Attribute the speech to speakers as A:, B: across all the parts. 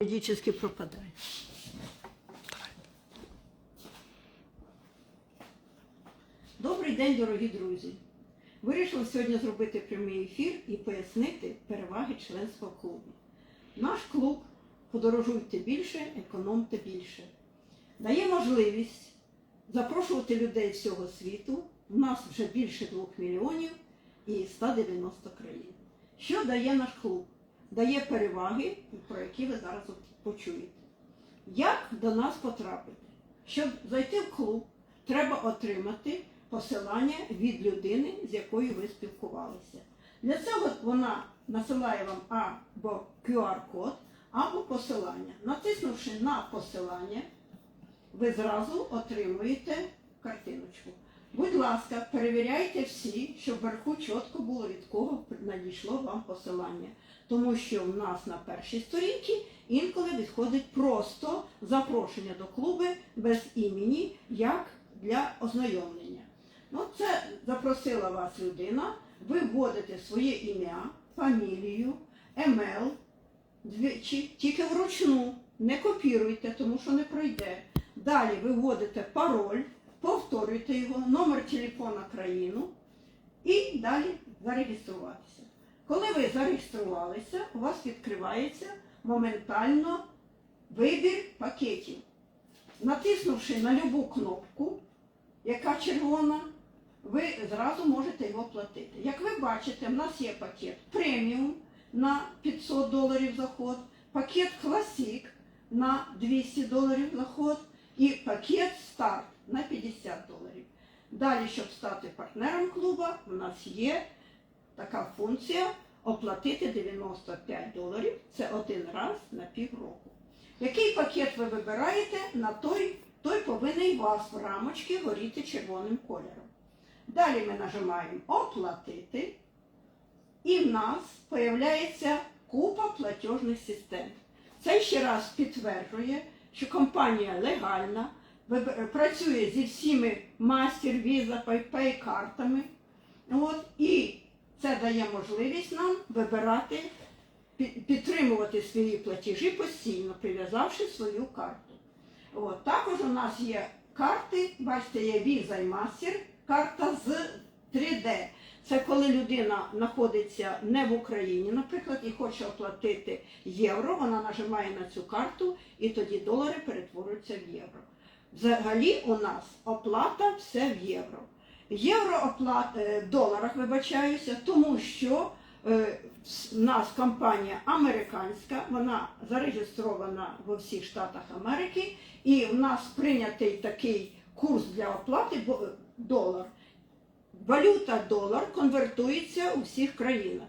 A: периодически пропадає. Добрий день, дорогі друзі! Вирішили сьогодні зробити прямий ефір і пояснити переваги членства в клубі. Наш клуб подорожуйте більше, економте більше. Дає можливість запрошувати людей всього світу. У нас вже більше 2 мільйонів і 190 країн. Що дає наш клуб? Дає переваги, про які ви зараз почуєте. Як до нас потрапити? Щоб зайти в клуб, треба отримати посилання від людини, з якою ви спілкувалися. Для цього вона насилає вам або QR-код, або посилання. Натиснувши на посилання, ви зразу отримуєте картиночку. Будь ласка, перевіряйте всі, щоб вверху чітко було від кого надійшло вам посилання. Тому що в нас на першій сторінці інколи відходить просто запрошення до клубу без імені, як для ознайомлення. Ну, це запросила вас людина, ви вводите своє ім'я, фамілію, емейл, тільки вручну, не копіруйте, тому що не пройде. Далі ви вводите пароль, повторюєте його, номер телефона країну і далі зареєструватися. Коли ви зареєструвалися, у вас відкривається моментально вибір пакетів. Натиснувши на любу кнопку, яка червона, ви зразу можете його платити. Як ви бачите, в нас є пакет преміум на 500 доларів заход, пакет класік на 200 доларів заход і пакет старт на 50 доларів. Далі, щоб стати партнером клуба, у нас є така функція оплатити 95 доларів. Це один раз на півроку. Який пакет ви вибираєте, на той, той повинен вас в рамочці горіти червоним кольором. Далі ми нажимаємо Оплатити, і в нас з'являється купа платіжних систем. Це ще раз підтверджує, що компанія легальна, працює зі всіми мастер, віза, PayPay картами. От, і це дає можливість нам вибирати, підтримувати свої платежі постійно, прив'язавши свою карту. От, також у нас є карти, бачите, є Visa і Master, карта з 3D. Це коли людина знаходиться не в Україні, наприклад, і хоче оплатити євро, вона нажимає на цю карту і тоді долари перетворюються в євро. Взагалі у нас оплата все в євро. Євро оплата е, доларах вибачаюся, тому що е, в нас компанія американська, вона зареєстрована в всіх штатах Америки, і в нас прийнятий такий курс для оплати долар. Валюта долар конвертується у всіх країнах.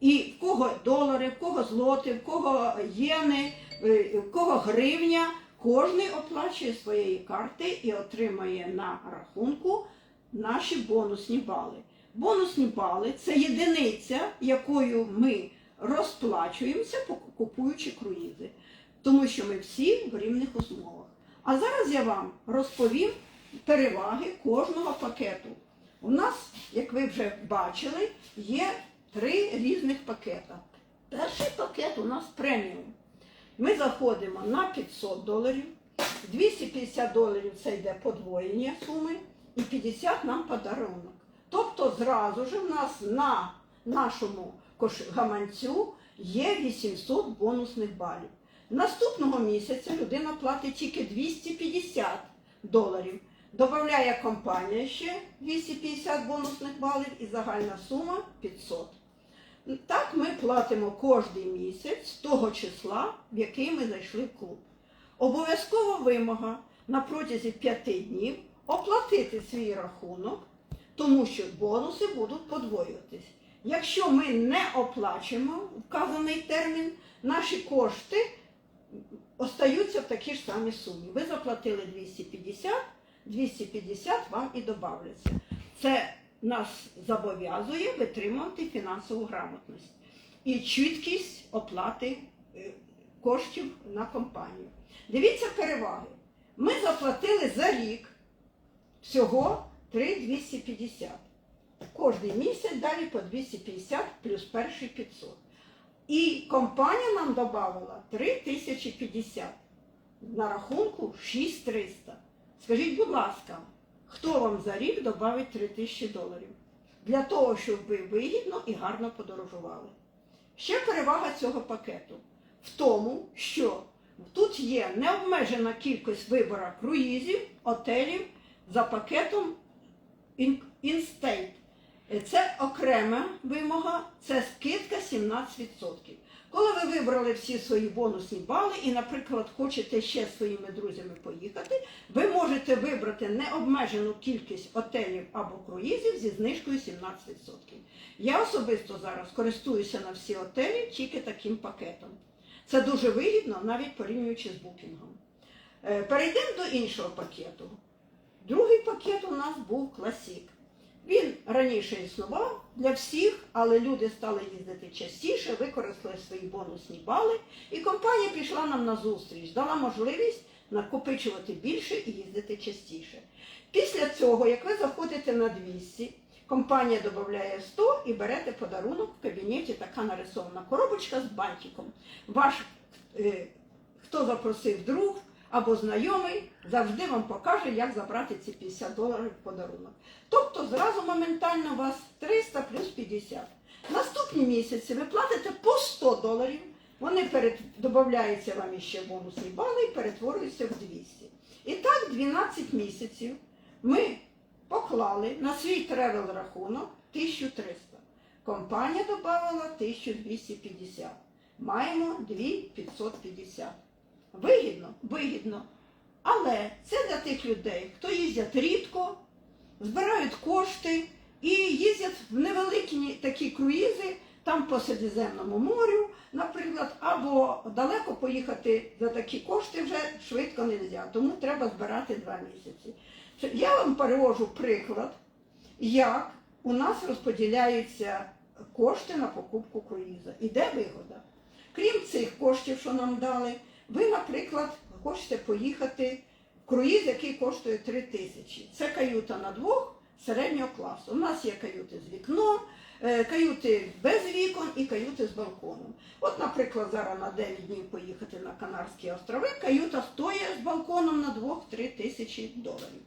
A: І в кого долари, в кого злоти, в кого єни, е, в кого гривня, кожен оплачує своєї карти і отримає на рахунку наші бонусні бали. Бонусні бали це єдиниця, якою ми розплачуємося, купуючи круїзи. Тому що ми всі в рівних умовах. А зараз я вам розповім переваги кожного пакету. У нас, як ви вже бачили, є три різних пакета. Перший пакет у нас преміум. Ми заходимо на 500 доларів, 250 доларів це йде подвоєння суми, і 50 нам подарунок. Тобто зразу ж у нас на нашому гаманцю є 800 бонусних балів. Наступного місяця людина платить тільки 250 доларів. Добавляє компанія ще 250 бонусних балів і загальна сума 500. Так ми платимо кожен місяць з того числа, в який ми зайшли в клуб. Обов'язкова вимога на протязі 5 днів оплатити свій рахунок, тому що бонуси будуть подвоюватись. Якщо ми не оплачуємо вказаний термін, наші кошти остаються в такій ж самій сумі. Ви заплатили 250, 250 вам і додавляться. Це нас зобов'язує витримувати фінансову грамотність і чіткість оплати е, коштів на компанію. Дивіться переваги. Ми заплатили за рік всього 3,250. Кожний місяць далі по 250 плюс перший 500. І компанія нам додала 3050. На рахунку 6300. Скажіть, будь ласка, хто вам за рік додавить 3000 доларів? Для того, щоб ви вигідно і гарно подорожували. Ще перевага цього пакету в тому, що тут є необмежена кількість вибора круїзів, отелів за пакетом. Е, Це окрема вимога, це скидка 17%. Коли ви вибрали всі свої бонусні бали і, наприклад, хочете ще своїми друзями поїхати, ви можете вибрати необмежену кількість отелів або круїзів зі знижкою 17%. Я особисто зараз користуюся на всі отелі тільки таким пакетом. Це дуже вигідно, навіть порівнюючи з букінгом. Е, Перейдемо до іншого пакету. Другий пакет у нас був класік. Раніше існував для всіх, але люди стали їздити частіше, використали свої бонусні бали, і компанія пішла нам на зустріч, дала можливість накопичувати більше і їздити частіше. Після цього, як ви заходите на 200, компанія додає 100 і берете подарунок в кабінеті, така нарисована коробочка з бантиком. Ваш е, хто запросив друг або знайомий, завжди вам покаже, як забрати ці 50 доларів в подарунок. Тобто зразу моментально у вас 300 плюс 50. Наступні місяці ви платите по 100 доларів, вони перед... додаються вам іще бонусні бали і перетворюються в 200. І так 12 місяців ми поклали на свій тревел рахунок 1300. Компанія додавала 1250. Маємо 2550. Вигідно? Вигідно. Але це для тих людей, хто їздять рідко, збирають кошти і їздять в невеликі такі круїзи, там по Середземному морю, наприклад, або далеко поїхати за такі кошти вже швидко не можна, тому треба збирати два місяці. Я вам перевожу приклад, як у нас розподіляються кошти на покупку круїза. І де вигода? Крім цих коштів, що нам дали, ви, наприклад, хочете поїхати в круїз, який коштує 3 тисячі. Це каюта на двох середнього класу. У нас є каюти з вікном, е, каюти без вікон і каюти з балконом. От, наприклад, зараз на 9 днів поїхати на Канарські острови, каюта стоїть з балконом на 2-3 тисячі доларів.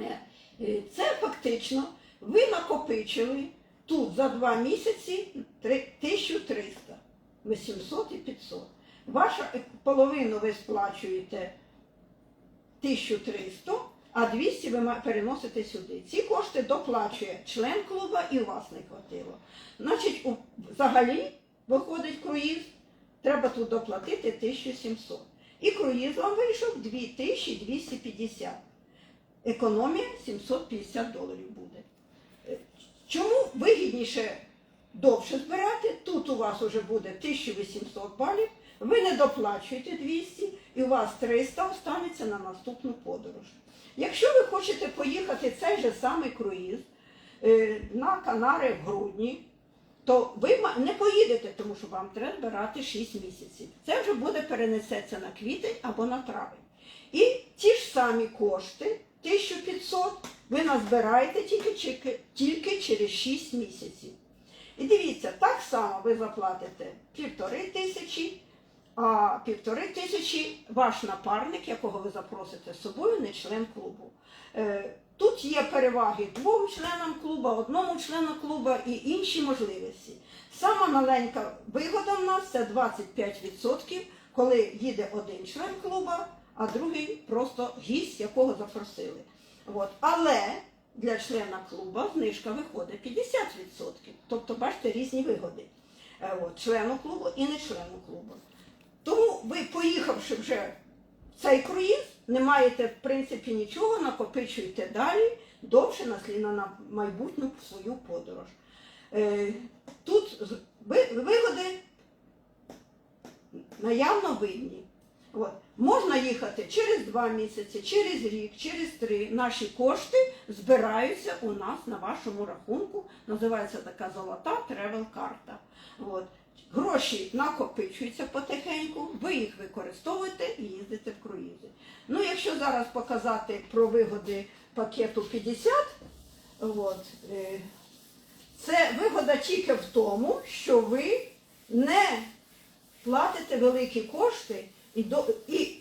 A: Е, е, Це фактично ви накопичили тут за два місяці 1300, 800 і 500. Ваша половину ви сплачуєте 1300, а 200 ви переносите сюди. Ці кошти доплачує член клуба і у вас не хватило. Значить, взагалі виходить круїз, треба тут доплатити 1700. І круїз вам вийшов 2250. Економія 750 доларів буде. Е, Чому вигідніше довше збирати? Тут у вас вже буде 1800 балів, ви не доплачуєте 200 і у вас 300 останеться на наступну подорож. Якщо ви хочете поїхати цей же самий круїз е, на Канари в грудні, то ви не поїдете, тому що вам треба збирати 6 місяців. Це вже буде перенесеться на квітень або на травень. І ті ж самі кошти, 1500, ви назбираєте тільки, тільки через 6 місяців. І дивіться, так само ви заплатите півтори тисячі, а півтори тисячі ваш напарник, якого ви запросите з собою, не член клубу. Е, Тут є переваги двом членам клуба, одному члену клуба і інші можливості. Сама маленька вигода в нас це 25%, коли їде один член клуба, а другий просто гість, якого запросили. От. Але для члена клуба знижка виходить 50%. Тобто, бачите, різні вигоди. Е, От, члену клубу і не члену клубу. Тому ви, поїхавши вже в цей круїз, не маєте в принципі нічого, накопичуєте далі, довше на слід- на майбутню свою подорож. Е, Тут вигоди наявно видні. От. Можна їхати через два місяці, через рік, через три. Наші кошти збираються у нас на вашому рахунку. Називається така золота тревел-карта. Гроші накопичуються потихеньку, ви їх використовуєте і їздите в круїзи. Ну, якщо зараз показати про вигоди пакету 50, от, е, це вигода тільки в тому, що ви не платите великі кошти і, до, і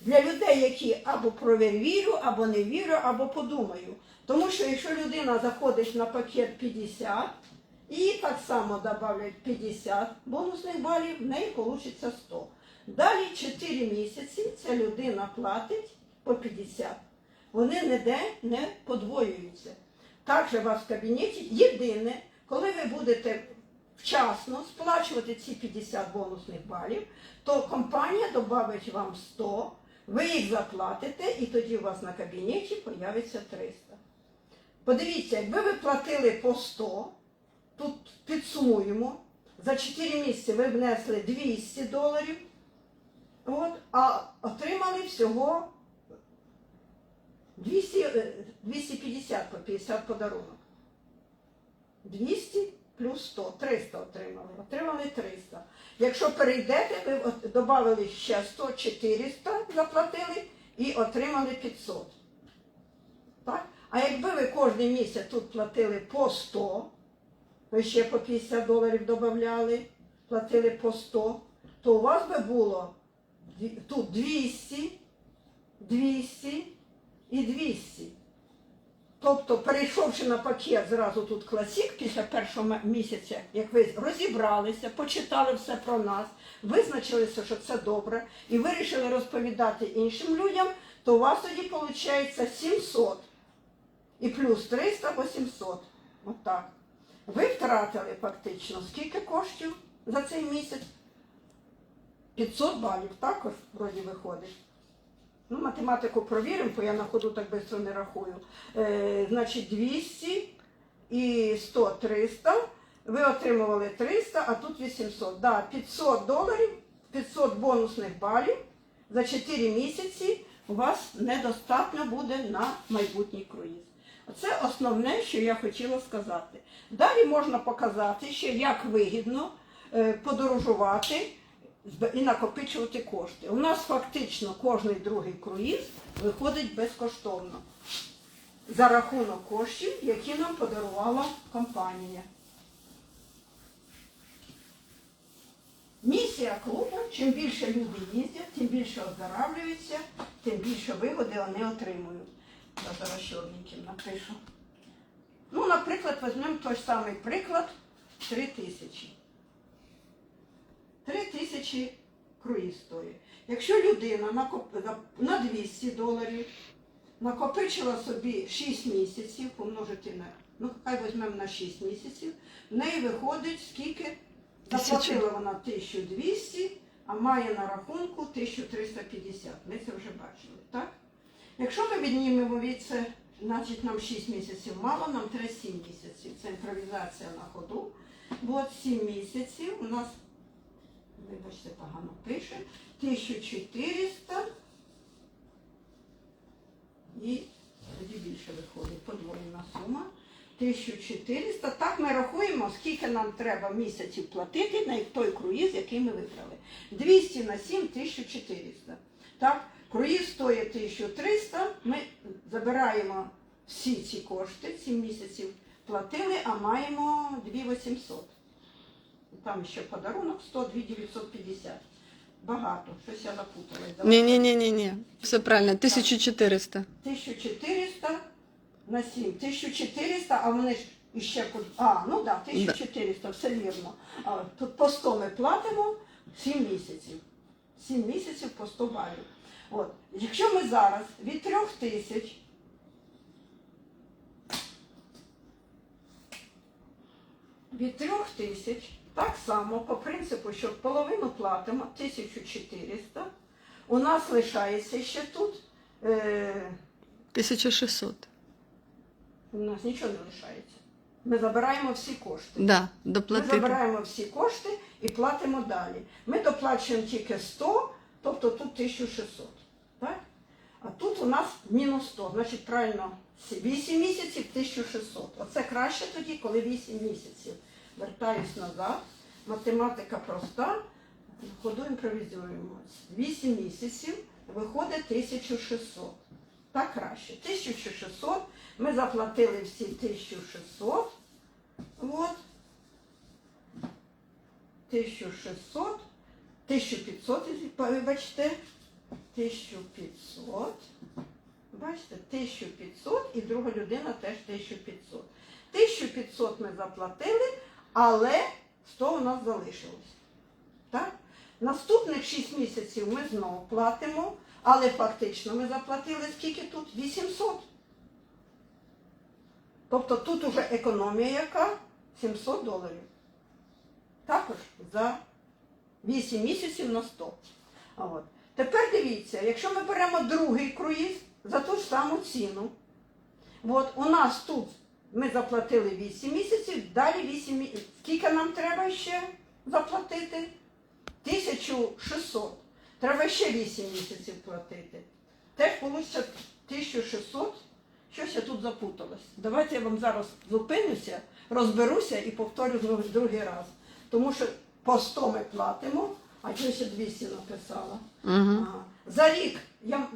A: для людей, які або провірю, або не вірю, або подумаю. Тому що якщо людина заходить на пакет 50, і так само додають 50 бонусних балів, в неї вийде 100. Далі 4 місяці ця людина платить по 50. Вони ніде не подвоюються. Також у вас в кабінеті єдине, коли ви будете вчасно сплачувати ці 50 бонусних балів, то компанія додавить вам 100, ви їх заплатите, і тоді у вас на кабінеті появиться 300. Подивіться, якби ви платили по 100, тут підсумуємо, за 4 місяці ви внесли 200 доларів, от, а отримали всього 200, е, 250 по 50 подарунок. 200 плюс 100, 300 отримали. Отримали 300. Якщо перейдете, ви додали ще 100, 400 заплатили і отримали 500. Так? А якби ви кожен місяць тут платили по 100, ви ще по 50 доларів додавали, платили по 100, то у вас би було тут 200, 200 і 200. Тобто, перейшовши на пакет зразу тут класік після першого місяця, як ви розібралися, почитали все про нас, визначилися, що це добре, і вирішили розповідати іншим людям, то у вас тоді виходить 700. І плюс 300 800. Отак. Ви втратили фактично скільки коштів за цей місяць? 500 балів також вроді виходить. Ну, математику провіримо, бо я на ходу так швидко не рахую. Е, значить, 200 і 100 300. Ви отримували 300, а тут 800. Да, 500 доларів, 500 бонусних балів за 4 місяці у вас недостатньо буде на майбутній круїз. Це основне, що я хотіла сказати. Далі можна показати ще, як вигідно е, подорожувати і накопичувати кошти. У нас фактично кожний другий круїз виходить безкоштовно за рахунок коштів, які нам подарувала компанія. Місія клубу, чим більше люди їздять, тим більше оздоравлюються, тим більше вигоди вони отримують. Зараз чорненьким напишу. Ну, наприклад, візьмемо той самий приклад 3 тисячі. 3 тисячі круїз стоїть. Якщо людина на 200 доларів накопичила собі 6 місяців, помножити на, ну хай візьмемо на 6 місяців, в неї виходить скільки? Заплатила вона 1200, а має на рахунку 1350. Ми це вже бачили, так? Якщо ми віднімемо від це, значить нам 6 місяців мало, нам треба 7 місяців. Це імпровізація на ходу. Бо от 7 місяців у нас, вибачте, погано пише, 1400 і тоді більше виходить подвоєна сума. 1400. Так ми рахуємо, скільки нам треба місяців платити на той круїз, який ми вибрали. 200 на 7 1400. Так, круїз стоїть 1300. Ми забираємо всі ці кошти, 7 місяців платили, а маємо 2800. Там ще подарунок 100, 2950. Багато, щось я запуталась.
B: Ні, ні, ні, ні, ні. Все правильно, 1400.
A: 1400 на 7. 1400, а вони ж іще. А, ну так, да, 1400, все вірно. Тут по 100 ми платимо 7 місяців. 7 місяців по 100 балів. От. Якщо ми зараз від 3000 від 3000 так само по принципу, що половину платимо 1400, у нас лишається ще тут. Е,
B: 1600.
A: у нас нічого не лишається. Ми забираємо всі кошти.
B: Да,
A: Ми
B: доплатити.
A: забираємо всі кошти і платимо далі. Ми доплачуємо тільки 100, тобто тут 1600. Так? А тут у нас мінус 100. Значить, правильно, 8 місяців 1600. Оце краще тоді, коли 8 місяців. Вертаюсь назад. Математика проста. Ходу імпровізуємо. 8 місяців виходить 1600. Так краще. 1600. Ми заплатили всі 1600. От. 1600, 1500, вибачте, 1500, бачите, 1500 і друга людина теж 1500. 1500 ми заплатили, але 100 у нас залишилось. Так? Наступних 6 місяців ми знову платимо, але фактично ми заплатили скільки тут? 800. Тобто тут уже економія яка? 700 доларів. Також за 8 місяців на 100. От. Тепер дивіться, якщо ми беремо другий круїз за ту ж саму ціну, от у нас тут ми заплатили 8 місяців, далі 8 місяців. Скільки нам треба ще заплатити? 1600. Треба ще 8 місяців платити. Теж вийде 1600. Щось я тут запуталась. Давайте я вам зараз зупинюся, розберуся і повторю другий раз. Тому що по 100 ми платимо, а я ще 200 написала.
B: Угу.
A: Ага. За рік, я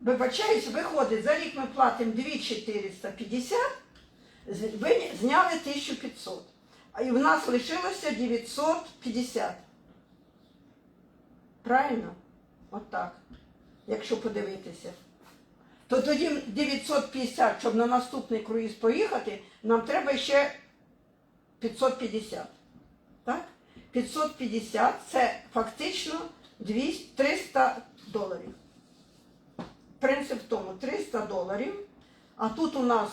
A: вибачаюсь, виходить, за рік ми платимо 2450, ви зняли 1500. А і в нас лишилося 950. Правильно? Отак. Якщо подивитися. То тоді 950, щоб на наступний круїз поїхати, нам треба ще 550. Так? 550 це фактично 200, 300 доларів. Принцип в тому 300 доларів, а тут у нас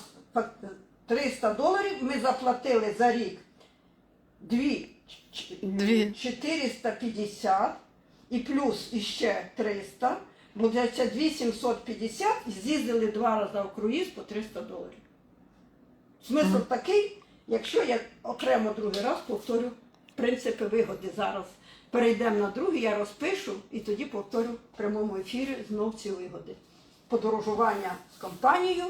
A: 300 доларів ми заплатили за рік 2 450 і плюс іще 300, буде 2750 і з'їздили два рази в круїз по 300 доларів. Смисл такий, якщо я окремо другий раз повторю принципи вигоди зараз. Перейдемо на другий, я розпишу і тоді повторю в прямому ефірі знов ці вигоди. Подорожування з компанією